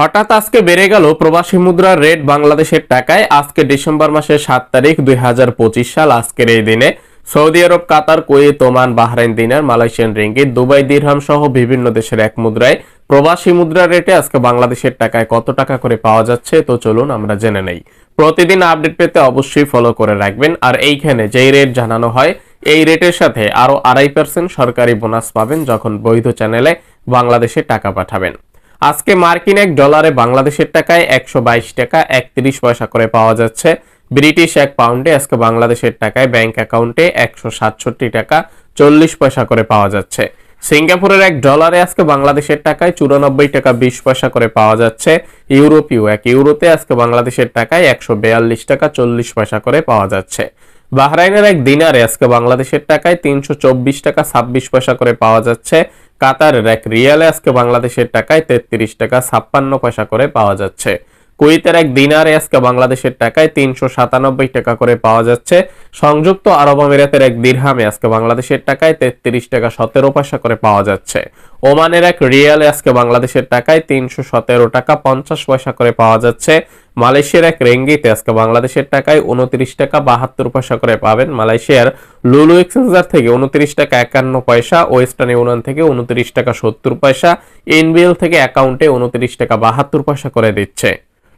হঠাৎ আজকে বেড়ে গেল প্রবাসী মুদ্রার রেট বাংলাদেশের টাকায়। আজকে ডিসেম্বর মাসের সাত তারিখ দু হাজার পঁচিশ সাল। আজকের এই দিনে Saudi Arab, Qatar, Kuwait, Oman, Bahrain, dinar, Malaysian ringgit, Dubai, dirham সহ বিভিন্ন দেশের এক মুদ্রায় প্রবাসী মুদ্রার রেটে আজকে বাংলাদেশের টাকায় কত টাকা করে পাওয়া যাচ্ছে? তো চলুন আমরা জেনে নেই। প্রতিদিন আপডেট পেতে অবশ্যই ফলো করে রাখবেন। আর এইখানে যেই রেট জানানো হয়, এই রেটের সাথে আরও আড়াই পার্সেন্ট সরকারি বোনাস পাবেন যখন বৈধ চ্যানেলে বাংলাদেশে টাকা পাঠাবেন। আজকে মার্কিন এক ডলারে বাংলাদেশের টাকায় একশো বাইশ টাকা, একত্রিশ পয়সা করে পাওয়া যাচ্ছে। ব্রিটিশ এক পাউন্ডে আজকে বাংলাদেশের টাকায় ব্যাংক অ্যাকাউন্টে একশো সাতষট্টি টাকা, চল্লিশ পয়সা করে পাওয়া যাচ্ছে। সিঙ্গাপুরের এক ডলারে আজকে বাংলাদেশের টাকায় চুরানব্বই টাকা, বিশ পয়সা করে পাওয়া যাচ্ছে। ইউরোপীয় এক ইউরোতে আজকে বাংলাদেশের টাকায় একশো বেয়াল্লিশ টাকা, চল্লিশ পয়সা করে পাওয়া যাচ্ছে। বাহরাইনের এক দিনারে আজকে বাংলাদেশের টাকায় তিনশো চব্বিশ টাকা, ছাব্বিশ পয়সা করে পাওয়া যাচ্ছে। কাতারের এক রিয়ালে আজকে বাংলাদেশের টাকায় তেত্রিশ টাকা ছাপ্পান্ন পয়সা করে পাওয়া যাচ্ছে। কুয়েতের এক দিনারে আজকে বাংলাদেশের টাকায় তিনশো সাতানব্বই টাকা করে পাওয়া যাচ্ছে। সংযুক্ত আরব আমিরাতের এক দিরহামে আজকে বাংলাদেশের টাকায় তেত্রিশ টাকা সতেরো পয়সা করে পাওয়া যাচ্ছে। ওমানের এক রিয়ালে আজকে বাংলাদেশের টাকায় তিনশো সতেরো টাকা পঞ্চাশ পয়সা করে পাওয়া যাচ্ছে। মালয়েশিয়ার এক রেঙ্গিতে আজকে বাংলাদেশের টাকায় উনত্রিশ টাকা বাহাত্তর পয়সা করে পাবেন। মালয়েশিয়ার লুলু এক্সচেঞ্জার থেকে উনত্রিশ টাকা একান্ন পয়সা, ওয়েস্টার্ন ইউনিয়ন থেকে উনত্রিশ টাকা সত্তর পয়সা, এনবিএল থেকে অ্যাকাউন্টে উনত্রিশ টাকা বাহাত্তর পয়সা করে দিচ্ছে।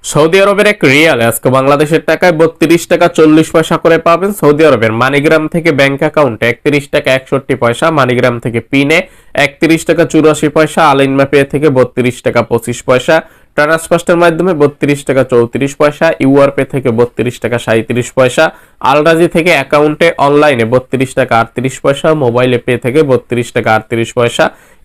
সৌদি আরবের এক রিয়াল আজকে বাংলাদেশের টাকায় বত্রিশ টাকা চল্লিশ পয়সা করে পাবেন। সৌদি আরবের মানিগ্রাম থেকে ব্যাংক অ্যাকাউন্টে একত্রিশ টাকা একষট্টি পয়সা, মানিগ্রাম থেকে পিনে একত্রিশ টাকা চুরাশি পয়সা আলিনমা পে থেকে বত্রিশ টাকা পঁচিশ পয়সা ট্রান্সফার্স্টের মাধ্যমে বত্রিশ টাকা চৌত্রিশ পয়সা, ইউআর পে থেকে বত্রিশ টাকা সাঁত্রিশ পয়সা, আলরাজি থেকে অ্যাকাউন্টে অনলাইনে বত্রিশ টাকা আটত্রিশ পয়সা, মোবাইলে পে থেকে বত্রিশ টাকা আটত্রিশ পয়সা,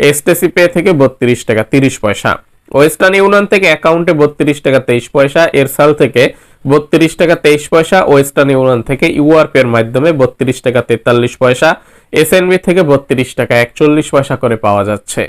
এসটিসি পে থেকে বত্রিশ টাকা তিরিশ পয়সা। ওয়েস্টার্ন ইউনিয়ন থেকে অ্যাকাউন্টে বত্রিশ টাকা তেইশ পয়সা, এরসাল থেকে বত্রিশ টাকা তেইশ পয়সা, ওয়েস্টার্ন ইউনিয়ন থেকে ইউআরপ এর মাধ্যমে বত্রিশ টাকা তেতাল্লিশ পয়সা, এসএনবি থেকে বত্রিশ টাকা একচল্লিশ পয়সা করে পাওয়া যাচ্ছে।